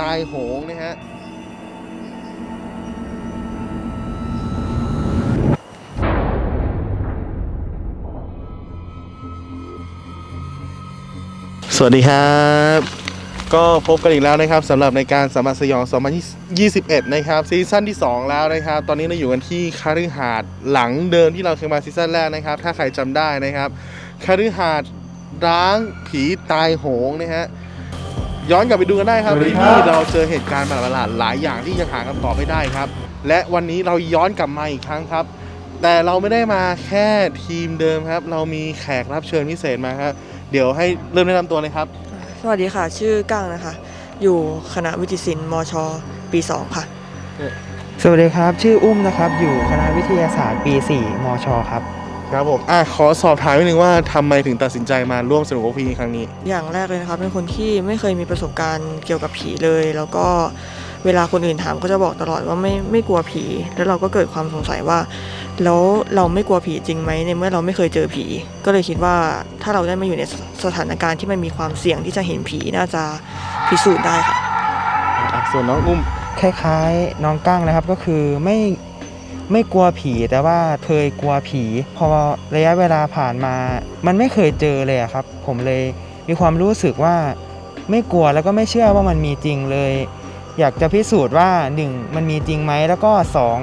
ตายโหงนะฮะสวัสดีครับ ก็พบกันอีกแล้วนะครับสำหรับในการสามัครสยอง 2021 นะครับซีซั่นที่ 2 แล้วนะครับ ตอนนี้เราอยู่กันที่คาฤหาสน์หลังเดิมที่เราเคยมาซีซั่นแรกนะครับ ถ้าใครจำได้นะครับคาฤหาสน์ร้างผีตายโหงนะฮะ ย้อนกลับไปดูกันได้ครับสวัสดีที่ครับนี่เราเจอเหตุการณ์ประหลาดๆหลายอย่างที่ยังหาคำตอบไม่ได้ครับ และวันนี้เราย้อนกลับมาอีกครั้งครับ แต่เราไม่ได้มาแค่ทีมเดิมครับ เรามีแขกรับเชิญพิเศษมาครับเดี๋ยวให้เริ่มแนะนำตัวเลยครับ สวัสดีค่ะ ชื่อกั้งนะคะ อยู่คณะวิจิตรศิลป์มช ปี 2 ค่ะ สวัสดีครับ ชื่ออุ้มนะครับ อยู่คณะวิทยาศาสตร์ปี 4 มช ครับ ครับผมอะขอสอบถามนิดนึงว่าทำไมถึงตัดสินใจมาร่วมสนุกกับพี่ครั้งนี้ อย่างแรกเลยนะคะเป็นคนที่ไม่เคยมีประสบการณ์เกี่ยวกับผีเลย แล้วก็เวลาคนอื่นถามก็จะบอกตลอดว่าไม่ไม่กลัวผี แล้วเราก็เกิดความสงสัยว่า แล้วเราไม่กลัวผีจริงไหมในเมื่อเราไม่เคยเจอผี ก็เลยคิดว่าถ้าเราได้มาอยู่ในสสถานการณ์ที่มันมีความเสี่ยงที่จะเห็นผีน่าจะพิสูจน์ได้ค่ะ อะส่วนน้องอุ้ม คล้ายๆน้องกั้งนะครับก็คือไม่ ไม่กลัวผีแต่ว่าเคยกลัวผี พอระยะเวลาผ่านมา มันไม่เคยเจอเลยครับ ผมเลยมีความรู้สึกว่าไม่กลัวแล้วก็ไม่เชื่อว่ามันมีจริงเลย อยากจะพิสูจน์ว่าหนึ่งมันมีจริงไหมแล้วก็สอง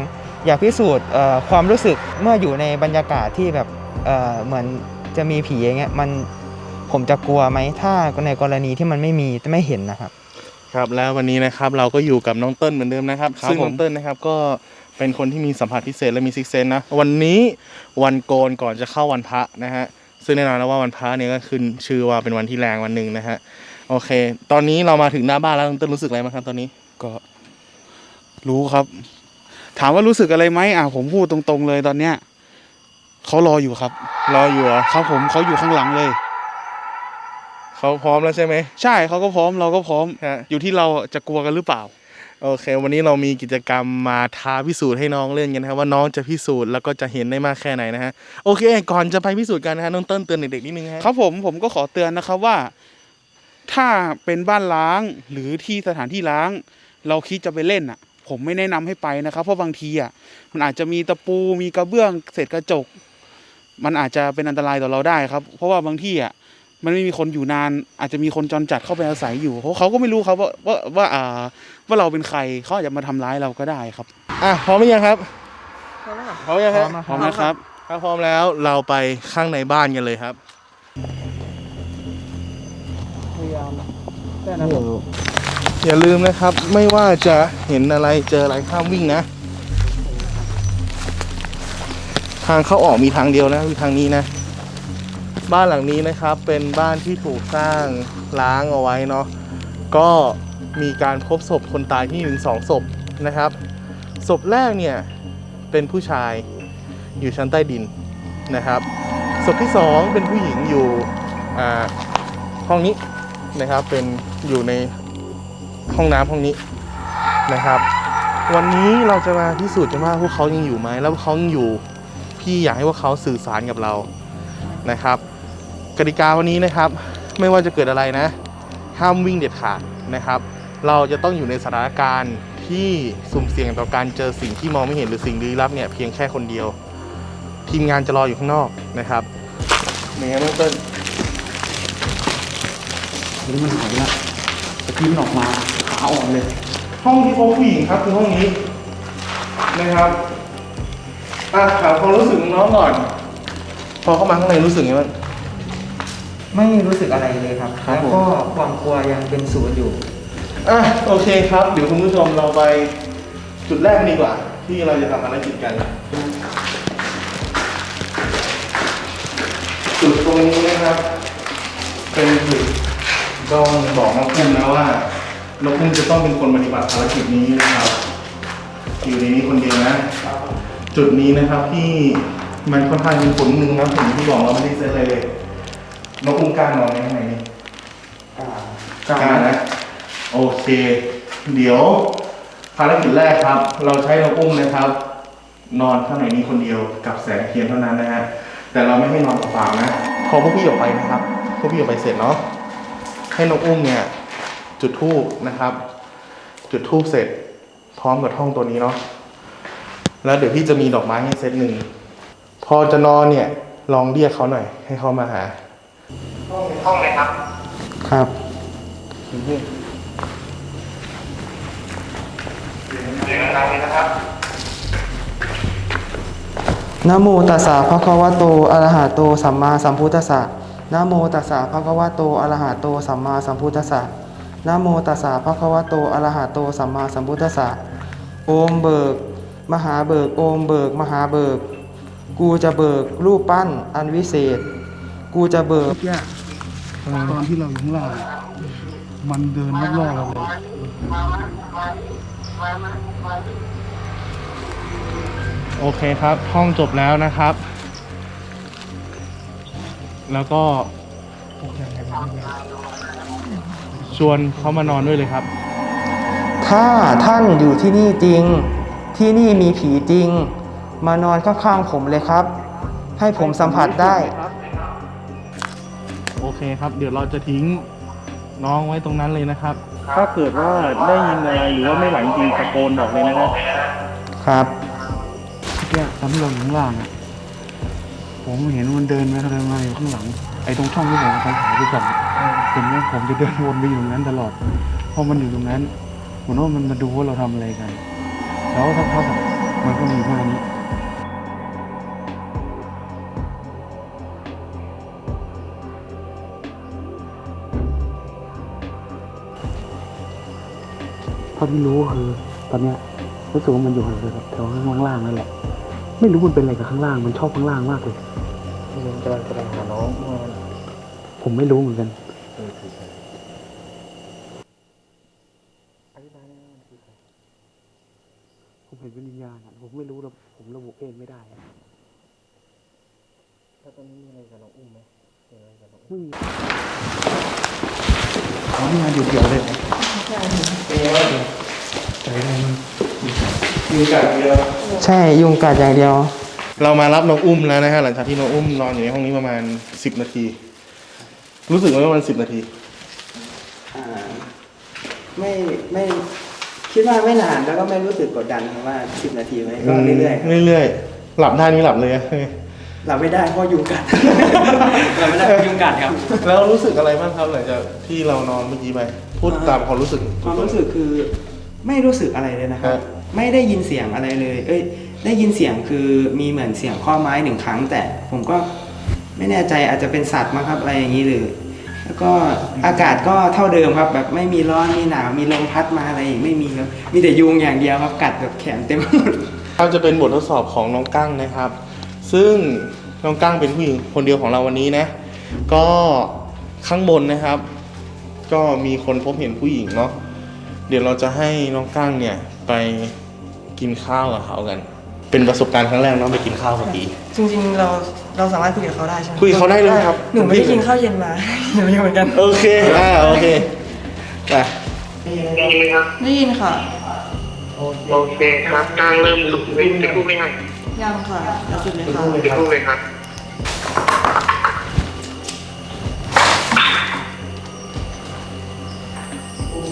อยากพิสูจน์ความรู้สึกเมื่ออยู่ในบรรยากาศที่แบบเเหมือนจะมีผีอย่างเงี้ยมันผมจะกลัวไหมถ้าในกรณีที่มันไม่มีไม่เห็นนะครับ ครับ แล้ววันนี้นะครับเราก็อยู่กับน้องเติ้ลเหมือนเดิมนะครับครับซึ่งผมน้องเติ้ลนะครับก็เป็นคนที่มีสัมผัสพิเศษและมีซิกเซนนะวันนี้วันโกนก่อนจะเข้าวันพระนะฮะซึ่งแน่นอนแล้วว่าวันพระเนี่ยก็ขึ้นชื่อว่าเป็นวันที่แรงวันหนึ่งนะฮะโอเค ตอนนี้เรามาถึงหน้าบ้านแล้วน้องเติ้ลรู้สึกอะไรบ้างครับตอนนี้ก็รู้ครับ ถามว่ารู้สึกอะไรไหมอะผมพูดตรงๆเลยตอนเนี้ยเขารออยู่ครับ รออยู่เหรอครับผมเขาอยู่ข้างหลังเลย เขาพร้อมแล้วใช่ไหมใช่เขาก็พร้อมเราก็พร้อม ฮะอยู่ที่เราจะกลัวกันหรือเปล่า โอเค วันนี้เรามีกิจกรรมมาท้าพิสูจน์ให้น้องเล่นกันนะครับว่าน้องจะพิสูจน์แล้วก็จะเห็นได้มากแค่ไหนนะฮะโอเค ก่อนจะไปพิสูจน์กันนะฮะน้องเติ้ลเตือนเด็กๆนิดนึงฮะครับผมผมก็ขอเตือนนะครับว่า ถ้าเป็นบ้านล้างหรือที่สถานที่ล้าง เราคิดจะไปเล่นอะ ผมไม่แนะนำให้ไปนะครับ เพราะบางทีอะมันอาจจะมีตะปูมีกระเบื้องเศษกระจก มันอาจจะเป็นอันตรายต่อเราได้ครับ เพราะว่าบางที่อะ มันไม่มีคนอยู่นาน อาจจะมีคนจรจัดเข้าไปอาศัยอยู่เพราะเขาก็ไม่รู้ครับว่าว่าว่าอ่าว่าเราเป็นใครเขาอาจจะมาทำร้ายเราก็ได้ครับอะพร้อมหรือยังครับพร้อมแล้วค่ะพร้อมยังฮะพร้อมนะครับ ถ้าพร้อมแล้วเราไปข้างในบ้านกันเลยครับอย่าลืมนะครับ ไม่ว่าจะเห็นอะไรเจออะไรห้ามวิ่งนะ ทางเข้าออกมีทางเดียวนะคือทางนี้นะ บ้านหลังนี้นะครับเป็นบ้านที่ถูกสร้างล้างเอาไว้เนาะก็มีการพบศพคนตายที่หนึ่งสองศพนะครับศพแรกเนี่ยเป็นผู้ชายอยู่ชั้นใต้ดินนะครับศพที่สองเป็นผู้หญิงอยู่อ่าห้องนี้นะครับเป็นอยู่ในห้องน้ำห้องนี้นะครับ วันนี้เราจะมาพิสูจน์กันว่าพวกเขายังอยู่ไหมแล้วพวกเขายังอยู่พี่อยากให้พวกเขาสื่อสารกับเรานะครับ กติกาวันนี้นะครับ ไม่ว่าจะเกิดอะไรนะ ห้ามวิ่งเด็ดขาดนะครับ เราจะต้องอยู่ในสถานการณ์ที่สุ่มเสี่ยงต่อการเจอสิ่งที่มองไม่เห็นหรือสิ่งลี้ลับเนี่ยเพียงแค่คนเดียว ทีมงานจะรออยู่ข้างนอกนะครับเป็นไงบ้างเติ้ลนี่มันหายละตะกี้มันออกมาขาอ่อนเลย ห้องที่พบผู้หญิงครับคือห้องนี้นะครับอะถามความรู้สึกของน้องก่อน พอเข้ามาข้างในรู้สึกไงบ้าง ไม่รู้สึกอะไรเลยครับ ครับแล้วผม ก็ความกลัวยังเป็นศูนย์อยู่ อะโอเคครับ เดี๋ยวคุณผู้ชมเราไปจุดแรกดีกว่า ที่เราจะทำภารกิจกัน จุดตรงนี้นะครับ เป็นจุดต้องบอกน้องพุ่มนะว่าน้องพุ่มจะต้องเป็นคนปฏิบัติภารกิจนี้นะครับ อยู่ในนี้คนเดียวนะ จุดนี้นะครับที่มันค่อนข้างมีผลหนึ่งนะผมที่บอกเราไม่ได้เซตอะไรเลย น้องพุ่มกล้านอนไหมข้างในนี้กล้านะโอเค เดี๋ยวภารกิจแรกครับ เราใช้น้องอุ้มนะครับ นอนข้างในนี้คนเดียวกับแสงเทียนเท่านั้นนะฮะแต่เราไม่ให้นอนเปล่าๆนะพอพวกพี่ออกไปนะครับพวกพี่ออกไปเสร็จเนาะให้น้องอุ้มเนี่ย จุดธูปนะครับ จุดทูบเสร็จพร้อมกับท่องตัวนี้เนาะแล้วเดี๋ยวพี่จะมีดอกไม้ให้เซตหนึ่งพอจะนอนเนี่ย ลองเรียกเขาหน่อย ให้เขามาหา ห้องไหนครับ ครับเสียงดังเลยนะครับนะโมตัสสะภะคะวะโตอะระหะโตสัมมาสัมพุทธัสสะนะโมตัสสะภะคะวะโตอะระหะโตสัมมาสัมพุทธัสสะนะโมตัสสะภะคะวะโตอะระหะโตสัมมาสัมพุทธัสสะโอมเบิก มหาเบิกโอมเบิก มหาเบิก กูจะเบิกรูปปั้นอันวิเศษ กูจะเบิกตอนที่เราอยู่ข้างล่างมันเดินรอบๆเราเลยโอเคครับ ห้องจบแล้วนะครับ แล้วก็ชวนเขามานอนด้วยเลยครับ ถ้าท่านอยู่ที่นี่จริง ที่นี่มีผีจริง มานอนข้างๆผมเลยครับ ให้ผมสัมผัสได้โอ เคครับ เดี๋ยวเราจะทิ้งน้องไว้ตรงนั้นเลยนะครับ ถ้าเกิดว่าได้ยินอะไรหรือว่าไม่ไหวจริงตะโกนบอกเลยนะครับครับเนี่ยตอนที่เราอยู่ข้างล่างอะผมเห็นมันเดินมาเดินมาอยู่ข้างหลัง ไอ้ตรงช่องที่ผมเอาไปถ่ายไปส่องเห็นไหมผมจะเดินวนไปอยู่ตรงนั้นตลอดเพราะมันอยู่ตรงนั้นเหมือนว่ามันมาดูว่าเราทำอะไรกัน แล้วสักพักอะมันก็มีมานี้ เท่าที่รู้ก็คือตอนเนี้ยรู้สึกว่ามันอยู่แถวแถวข้างล่างนั่นแหละ ไม่รู้มันเป็นอะไรกับข้างล่าง มันชอบข้างล่างมากเลยกำลังจะหาน้องผมไม่รู้เหมือนกันผมเห็นเป็นวิญญาณอะผมไม่รู้แล้วผมระบุเพศไม่ได้อะแล้วตอนนี้มีอะไรกับน้องอุ้มไหมมี อะไรกับน้องอุ้มไม่มีอ๋อนี่งานอยู่เดียวเลยเหรอใจแรงมันมีกัดเยอะใช่ยุงกัดอย่างเดียว เรามารับน้องอุ้มแล้วนะฮะหลังจากที่น้องอุ้มนอนอยู่ในห้องนี้ประมาณสิบนาที รู้สึกว่าประมาณสิบนาที อ่าไม่ไม่คิดว่าไม่นานแล้วก็ไม่รู้สึกกดดันครับว่าสิบนาทีไหมก็เรื่อยเรื่อยๆ หลับได้นี่หลับเลยอะๆ หลับไม่ได้เพราะยุงกัด หลับไม่ได้เพราะยุงกัดครับ แล้วรู้สึกอะไรบ้างครับหลังจากที่เรานอนเมื่อกี้ไปพูดตามความรู้สึกความรู้สึกคือไม่รู้สึกอะไรเลยนะครับครับ ไม่ได้ยินเสียงอะไรเลย เอ้ย ได้ยินเสียงคือมีเหมือนเสียงข้อไม้หนึ่งครั้ง แต่ผมก็ไม่แน่ใจอาจจะเป็นสัตว์มั้งครับอะไรอย่างนี้หรือแล้วก็อากาศก็เท่าเดิมครับแบบไม่มีร้อนมีหนาวมีลมพัดมาอะไรอีกไม่มีครับมีแต่ยุงอย่างเดียวครับกัดแบบแขนเต็มไปหมดครับจะเป็นบททดสอบของน้องกั้งนะครับ ซึ่งน้องกั้งเป็นผู้หญิงคนเดียวของเราวันนี้นะ ก็ข้างบนนะครับ ก็มีคนพบเห็นผู้หญิงเนาะเดี๋ยวเราจะให้น้องกั้งเนี่ยไปกินข้าวกับเขากัน เป็นประสบการณ์ครั้งแรกเนาะไปกินข้าวกับผีจริงๆเราเราสามารถคุยกับเขาได้ใช่ไหมคุยกับเขาได้เลยครับ หนูไม่ได้กินข้าวเย็นมาหนูไม่รู้เหมือนกันโอเคอ่าโอเคไปได้ยินค่ะ โอเคครับกลางเริ่มลุกวิ่งจะพูดไหมครับ ยังค่ะแล้วจุดเลยค่ะจะพูดเลยครับ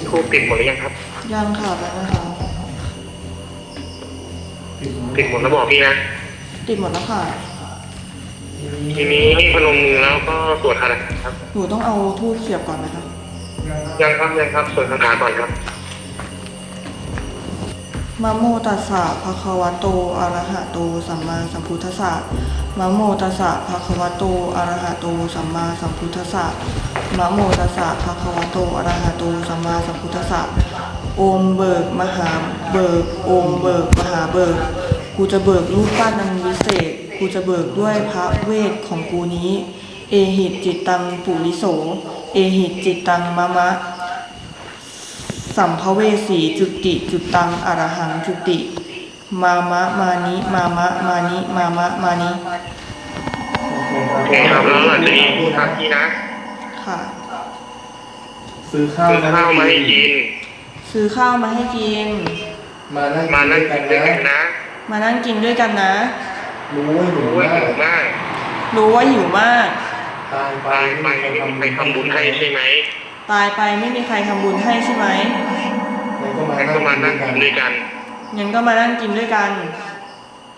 ทูบติดหมดหรือยังครับ ยังค่ะแล้วนะคะติดหมดแล้วบอกพี่นะ ติดหมดแล้วค่ะ ทีนี้ให้พนมมือแล้วก็สวดอะไรครับ หนูต้องเอาทูบเสียบก่อนไหมคะ ยังครับยังครับสวดคาถาก่อนครับ มะโมตัสสะภะคะวะโตอะระหะโต สัมมาสัมพุทธัสสะมะโมตัสสะภะคะวะโตอะระหะโต สัมมาสัมพุทธัสสะมะโมตัสสะภะคะวะโตอะระหะโต สัมมาสัมพุทธัสสะโอมเบิกมหาเบิกโอมเบิกมหาเบิกกูจะเบิกรูปปั้นอันวิเศษกูจะเบิกด้วยพระเวทของกูนี้ เอหิตจิตตังปุริโส เอหิตจิตตังมะมะ สัมภเวสีจุติจุตังอรหังจุติ มามะมานิมามะมานิมามะมานิโอเคครับแล้วหลังจากนี้ครับพี่นะ ค่ะ ซื้อข้าวซื้อข้าวมาให้กิน ซื้อข้าวมาให้กิน มานั่งมานั่งกินด้วยกันนะ มานั่งกินด้วยกันนะ รู้ว่าหนูรู้ว่าว่าหิวมาก รู้ว่าหิวมากตายไปตายไปไม่มีใครทำบุญให้ใช่ไหม ตายไปไม่มีใครทำบุญให้ใช่ไหมในงั้นก็มางั้นนั่ก็งมานั่งกินด้วยกัน งั้นก็มานั่งกินด้วยกัน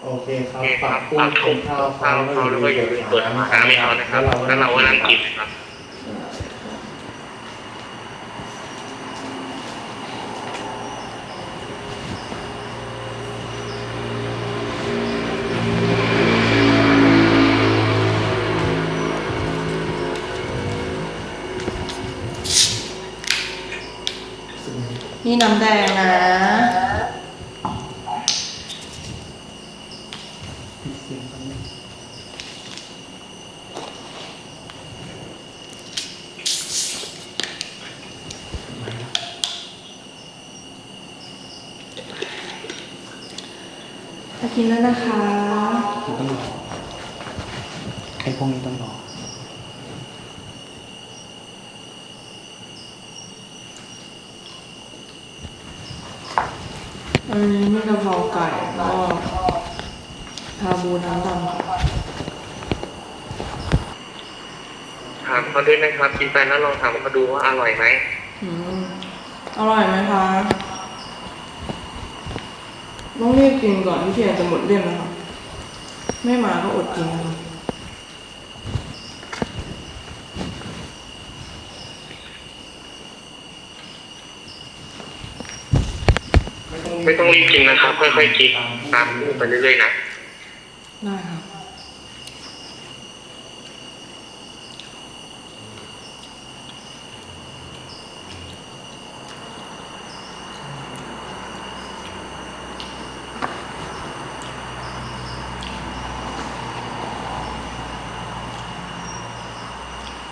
โอเคครับโอเคคฝารักบพูดฝากทุกข้าวข้าวเขาแล้วก็อย่าลืมเปิดฝาน้ำให้เขานะครับ แล้วเราก็นั่งกินนะครับ นี่น้ำแดงนะ กินแล้วนะคะ ต้องรอไอ้พวกนี้ต้องรอ อันนี้มีกะเพราไก่ก็ชาบูน้ำดำค่ะถามเขาด้วยนะครับ กินไปแล้วลองถามเขาดูว่าอร่อยไหมอืมอร่อยไหมคะต้องรีบกินก่อนที่เทียนจะหมดเล่มนะคะไม่มาก็อดกินนะคะ ไม่ต้องรีบกินนะครับ ค่อยๆกินตามรูปไปเรื่อยๆนะ ได้ครับ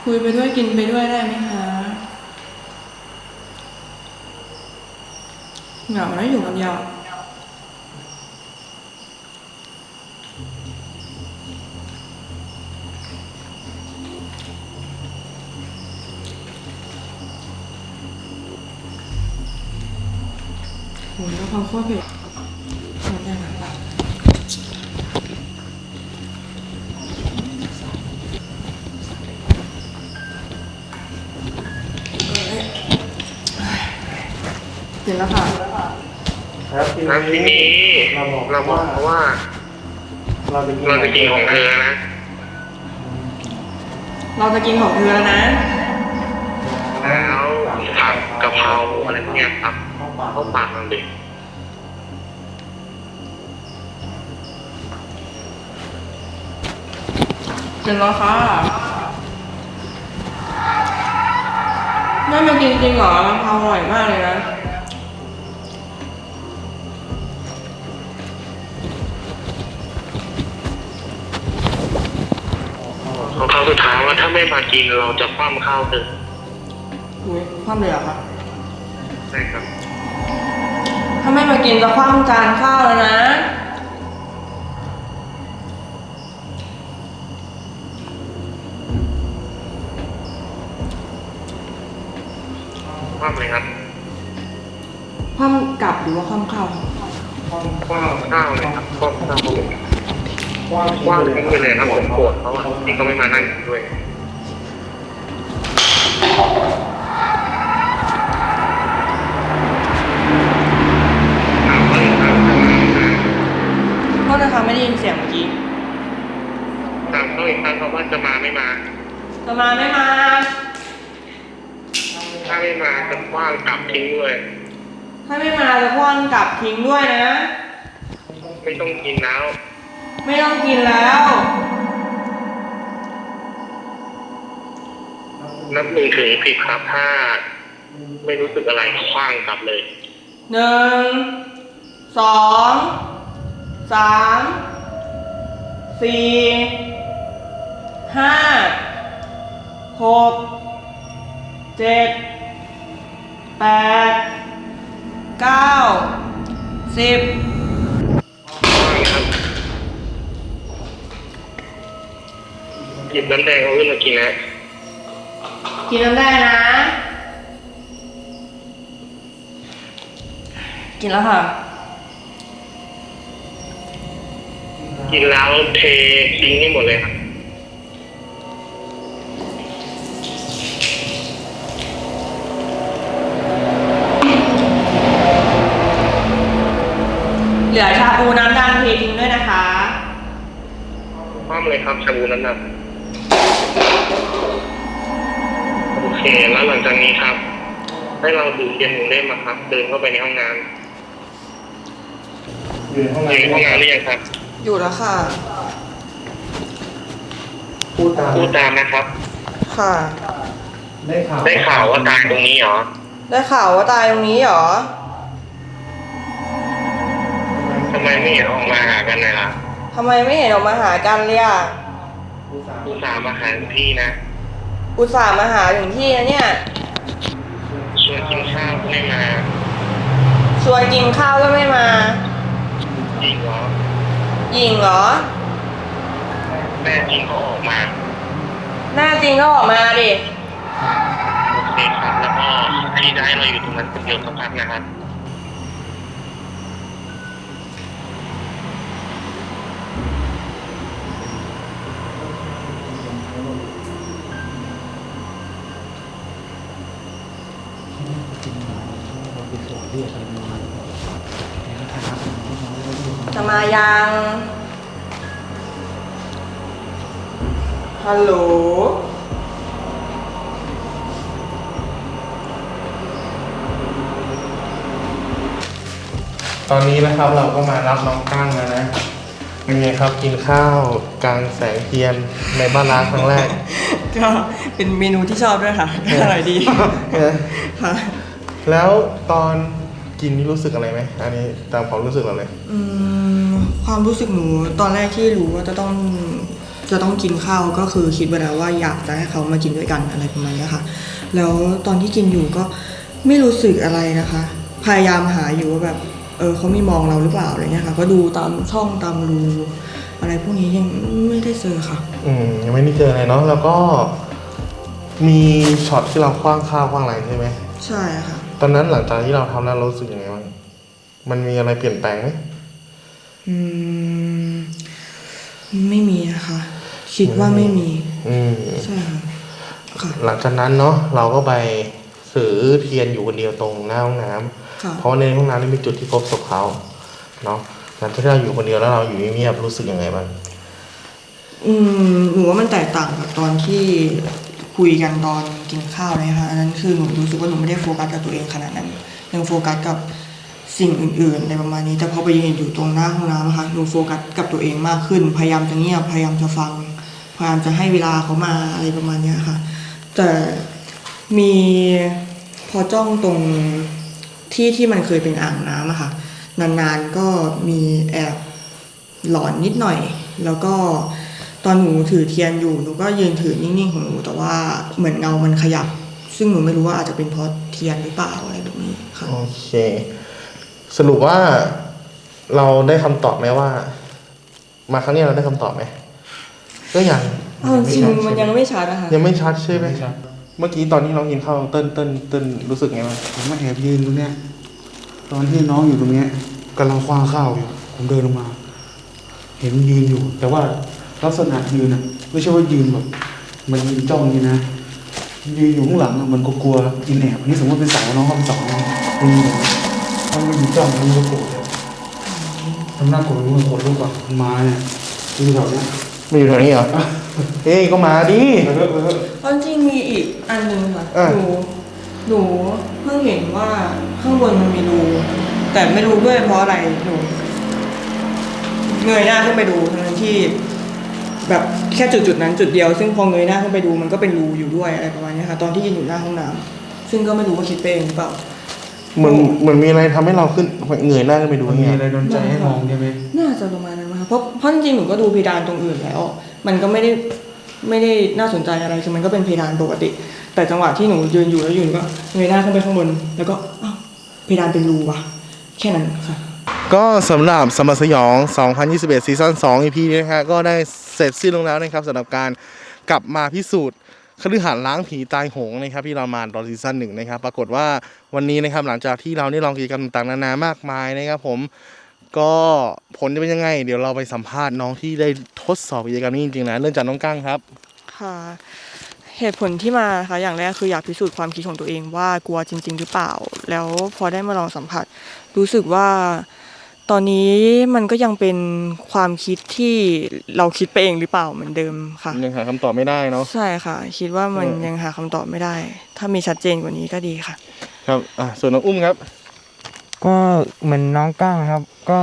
คุยไปด้วยกินไปด้วยได้ไหมคะ เหงานะอยู่ค เสร็จแล้วค่ะ ครับทีแล้วทีนี้เราบอกเราบอกเขาว่า เราจะกินเราจะกินของเธอนะเราจะกินของเธอแล้วนะ แล้วผักกะเพราอะไรพวกเนี้ยครับเข้าปากเข้าปากเราดิเสร็จแล้วค่ะได้มากินจริงเหรอกะเพราอร่อยมากเลยนะ ของเขาสุดท้ายว่าถ้าไม่มากินเราจะคว่ำข้าวเธออุ้ยคว่ำเลยเหรอคะใช่ครับ ถ้าไม่มากินจะคว่ำจานข้าวแล้วนะ คว่ำเลยครับคว่ำกลับหรือว่าคว่ำข้าวคะคว่ำข้าวเลยครับคว่ำข้าวเลย คว่ำทิ้งไปเลยครับผมโกรธเขาอะที่เขาไม่มานั่งกินด้วยถามเขาอีกครั้งจะมาไม่มาโทษนะคะไม่ได้ยินเสียงเมื่อกี้ถามเขาอีกครั้งเขาว่าจะมาไม่มาจะมาไม่มา ถ้าไม่มาจะคว้างกลับทิ้งด้วยถ้าไม่มาจะคว่ำกลับทิ้งด้วยนะ ไม่ต้องกินแล้ว ไม่ต้องกินแล้ว นับหนึ่งถึงสิบครับถ้าไม่รู้สึกอะไรคว้างกลับเลย หนึ่ง สอง สาม สี่ ห้า หก เจ็ด แปด เก้า สิบ น้ำแดงเอาขึ้นมากินนะกินน้ำแดงนะ กินแล้วค่ะ กินแล้วเททิ้งให้หมดเลยครับเหลือชาบูน้ำดำเททิ้งด้วยนะคะ พร้อมเลยครับชาบูน้ำดำ โอเค แล้วหลังจากนี้ครับ ให้เราดูเทียนหนึ่งเล่มอะครับ เดินเข้าไปในห้องน้ำอยู่ในห้องอยู่ในห้องน้ำน้ำหรือยังครับ อยู่แล้วค่ะ พูดตามพูดตามนะครับ ค่ะ ได้ข่าวได้ข่าวว่าตายตรงนี้เหรอ ได้ข่าวว่าตายตรงนี้เหรอทำไมไม่เห็นออกมาหากันเลยล่ะทำไมไม่เห็นออกมาหากันเลยอะพูดตาม อุตส่าห์มาหาถึงที่นะอุตส่าห์มาหาถึงที่นะเนี่ย ชวนกินข้าวก็ไม่มาชวนกินข้าวก็ไม่มา จริงเหรอหญิงเหรอ แม่จริงก็ออกมาหน้าจริงก็ออกมาดิ โอเคครับแล้วก็พี่จะให้เราอยู่ตรงนั้นคนเดียวสักพักนะครับ ฮัลโหล ตอนนี้นะครับเราก็มารับน้องกั้งแล้วนะ เป็นไงครับกินข้าวกลางแสงเทียนในบ้านร้างครั้งแรก ก็เป็นเมนูที่ชอบด้วยค่ะ อร่อยดีค่ะ แล้วตอนกินนี่รู้สึกอะไรไหม อันนี้ตามความรู้สึกเราเลย อืม ความรู้สึกหนูตอนแรกที่รู้ว่าจะต้อง จะต้องกินข้าวก็คือคิดไว้แล้วว่าอยากจะให้เขามากินด้วยกันอะไรประมาณเนี้ยค่ะ แล้วตอนที่กินอยู่ก็ไม่รู้สึกอะไรนะคะ พยายามหาอยู่ว่าแบบเออเขามีมองเราหรือเปล่าอะไรเงี้ยค่ะ ก็ดูตามช่องตามรูอะไรพวกนี้ยังไม่ได้เจอค่ะ อืมยังไม่ได้เจออะไรเนาะแล้วก็มีช็อตที่เราคว้างข้าวคว้างอะไรใช่ไหมใช่ค่ะ ตอนนั้นหลังจากที่เราทำแล้วเรารู้สึกยังไงบ้างมันมีอะไรเปลี่ยนแปลงไหม อืม ไม่มีนะคะ คิดว่าไม่มี อืมใช่ค่ะค่ะหลังจากนั้นเนาะเราก็ไปถือเทียนอยู่คนเดียวตรงหน้าห้องน้ำค่ะเพราะในห้องน้ำนี่เป็นจุดที่พบศพเขาเนาะหลังจากที่เราอยู่คนเดียวแล้วเราอยู่เงียบๆรู้สึกยังไงบ้างอืมหนูว่ามันแตกต่างกับตอนที่คุยกันตอนกินข้าวเลยค่ะอันนั้นคือหนูรู้สึกว่าหนูไม่ได้โฟกัสกับตัวเองขนาดนั้นยังโฟกัสกับสิ่งอื่นๆในประมาณนี้แต่พอไปยืนอยู่ตรงหน้าห้องน้ำอะค่ะหนูโฟกัสกับตัวเองมากขึ้น พยายามจะเงียบพยายามจะฟัง พยายามจะให้เวลาเขามาอะไรประมาณเนี้ยค่ะ แต่มีพอจ้องตรงที่ที่มันเคยเป็นอ่างน้ำอะค่ะ นานๆก็มีแอบหลอนนิดหน่อย แล้วก็ตอนหนูถือเทียนอยู่หนูก็ยืนถือนิ่งๆของหนู แต่ว่าเหมือนเงามันขยับ ซึ่งหนูไม่รู้ว่าอาจจะเป็นเพราะเทียนหรือเปล่าอะไรแบบนี้ค่ะโอเค สรุปว่าเราได้คำตอบไหมว่า มาครั้งนี้เราได้คำตอบไหม ก็ยังเอาจริงๆมันยังไม่ชัดนะคะยังไม่ชัดใช่ไหมเมื่อกี้ตอนที่น้องกินข้าวเติ้ลเติ้ลเติ้ลรู้สึกไงบ้างผมมาแอบยืนตรงเนี้ย ตอนที่น้องอยู่ตรงเนี้ยกำลังคว้างข้าวอยู่ ผมเดินลงมา เห็นยืนอยู่ แต่ว่าลักษณะยืนอะไม่ใช่ว่ายืนแบบมันยืนจ้องนี่นะยืนอยู่ข้างหลังอะมันก็กลัวกินแอบอันนี้สมมติเป็นสาวน้องเขาเป็นสาวน้องมันยืนอย่างนี้ถ้ามันยืนจ้องมันก็โกรธเลยทำหน้าโกรธมันโกรธลูกอะมันมาเนี่ยอยู่แถวเนี้ย มาอยู่แถวนี้เหรอ เอ้ยก็มาดิเออเออเออตอนจริงมีอีกอันหนึ่งค่ะอะ หนูหนูเพิ่งเห็นว่าข้างบนมันมีรูแต่ไม่รู้ด้วยเพราะอะไรหนูเงยหน้าขึ้นไปดูทั้งที่ แบบแค่จุดจุดๆนั้นจุดเดียว ซึ่งพอเงยหน้าขึ้นไปดูมันก็เป็นรูอยู่ด้วยอะไรประมาณเนี้ยค่ะ ตอนที่ยืนอยู่หน้าห้องน้ำซึ่งก็ไม่รู้ว่าคิดไปเองหรือเปล่า เหมือนเหมือนมีอะไรทำให้เราขึ้นเงยหน้าขึ้นไปดูมันมีเนี่ยอะไรโดนใจให้มองใช่ไหมน่าจะประมาณนั้นมั้งคะเพราะเพราะจริงๆหนูก็ดูเพดานตรงอื่นแล้ว มันก็ไม่ได้ไม่ได้น่าสนใจอะไรคือมันก็เป็นเพดานปกติ แต่จังหวะที่หนูยืนอยู่แล้วอยู่หนูก็เงยหน้าขึ้นไปข้างบน แล้วก็อ้าวเพดานเป็นรูว่ะ แค่นั้นค่ะ ก็สำหรับสมบัติสยอง 2021 ซีซั่น2 EP นี้นะฮะก็ได้เสร็จสิ้นลงแล้วนะครับสำหรับการกลับมาพิสูจน์ คฤหาสน์ล้างผีตายโหงนะครับที่เรามาตอนซีซั่นหนึ่งนะครับ ปรากฏว่าวันนี้นะครับหลังจากที่เราได้ลองกิจกรรมต่างๆนานามากมายนะครับผมก็ผลจะเป็นยังไง เดี๋ยวเราไปสัมภาษณ์น้องที่ได้ทดสอบกิจกรรมนี้จริงๆนะเริ่มจากน้องกั้งครับค่ะ เหตุผลที่มาค่ะอย่างแรกคืออยากพิสูจน์ความคิดของตัวเองว่ากลัวจริง ๆ หรือเปล่า แล้วพอได้มาลองสัมผัส รู้สึกว่า ตอนนี้มันก็ยังเป็นความคิดที่เราคิดไปเองหรือเปล่าเหมือนเดิมค่ะ ยังหาคำตอบไม่ได้เนาะ ใช่ค่ะ คิดว่ามันเออ ยังหาคำตอบไม่ได้ ถ้ามีชัดเจนกว่านี้ก็ดีค่ะ ครับอะส่วนน้องอุ้มครับ ก็เหมือนน้องก้างครับ ก็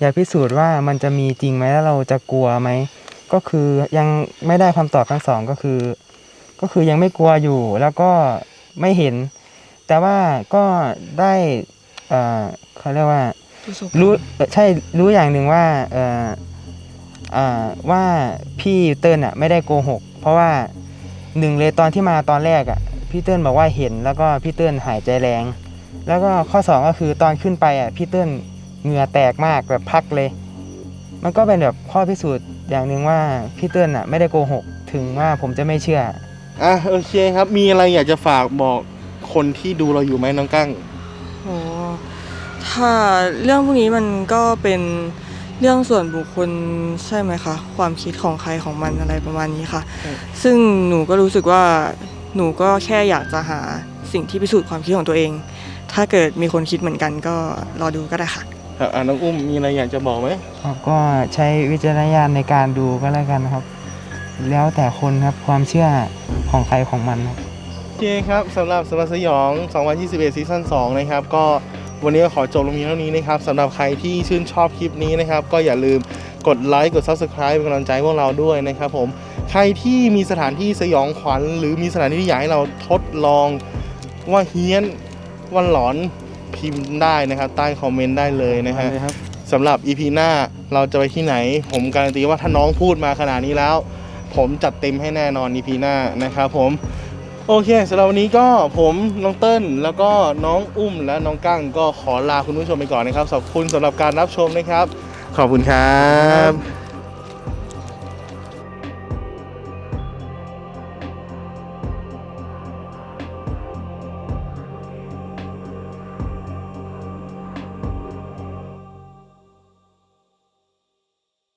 อยากพิสูจน์ว่ามันจะมีจริงไหมแล้วเราจะกลัวไหมก็คือยังไม่ได้คำตอบทั้งสองก็คือ ก็คือยังไม่กลัวอยู่แล้วก็ไม่เห็น แต่ว่าก็ได้เอ่อเขาเรียกว่า รู้เอ่อใช่รู้อย่างหนึ่งว่าเอ่ออ่าว่าพี่เติ้ลอะไม่ได้โกหก เพราะว่าหนึ่งเลยตอนที่มาตอนแรกอะพี่เติ้ลบอกว่าเห็นแล้วก็พี่เติ้ลหายใจแรง แล้วก็ข้อสองก็คือตอนขึ้นไปอะพี่เติ้ลเหงื่อแตกมากแบบพักเลย มันก็เป็นแบบข้อพิสูจน์อย่างหนึ่งว่าพี่เติ้ลอะไม่ได้โกหก ถึงว่าผมจะไม่เชื่อ อะโอเคครับ มีอะไรอยากจะฝากบอกคนที่ดูเราอยู่ไหมน้องกั้งโอ้ ถ้าเรื่องพวกนี้มันก็เป็นเรื่องส่วนบุคคลใช่ไหมคะความคิดของใครของมันอะไรประมาณนี้ค่ะอืมซึ่งหนูก็รู้สึกว่าหนูก็แค่อยากจะหาสิ่งที่พิสูจน์ความคิดของตัวเอง ถ้าเกิดมีคนคิดเหมือนกันก็รอดูก็ได้ค่ะครับอะน้องอุ้มมีอะไรอยากจะบอกไหมก็ใช้วิจารณญาณในการดูก็แล้วกันครับ แล้วแต่คนครับความเชื่อของใครของมันครับโอเคครับสำหรับสำหรับสยอง 2021 ซีซั่น2 นะครับ ก็ วันนี้ก็ขอจบลงเพียงเท่านี้นะครับสำหรับใครที่ชื่นชอบคลิปนี้นะครับ ก็อย่าลืมกดไลค์กด Subscribe เป็นกำลังใจให้พวกเราด้วยนะครับผมใครที่มีสถานที่สยองขวัญ หรือมีสถานที่ที่อยากให้เราทดลองว่าเฮี้ยนว่าหลอนพิมพ์ได้นะครับ ใต้คอมเมนต์ได้เลยนะฮะสำหรับ EP หน้าเราจะไปที่ไหน ผมการันตีว่าถ้าน้องพูดมาขนาดนี้แล้ว ผมจัดเต็มให้แน่นอน EP หน้านะครับผม โอเคสำหรับวันนี้ก็ผมน้องเติ้ลแล้วก็น้องอุ้มและน้องกั้งก็ขอลาคุณผู้ชมไปก่อนนะครับขอบคุณสำหรับการรับชมนะครับ ขอบคุณครับ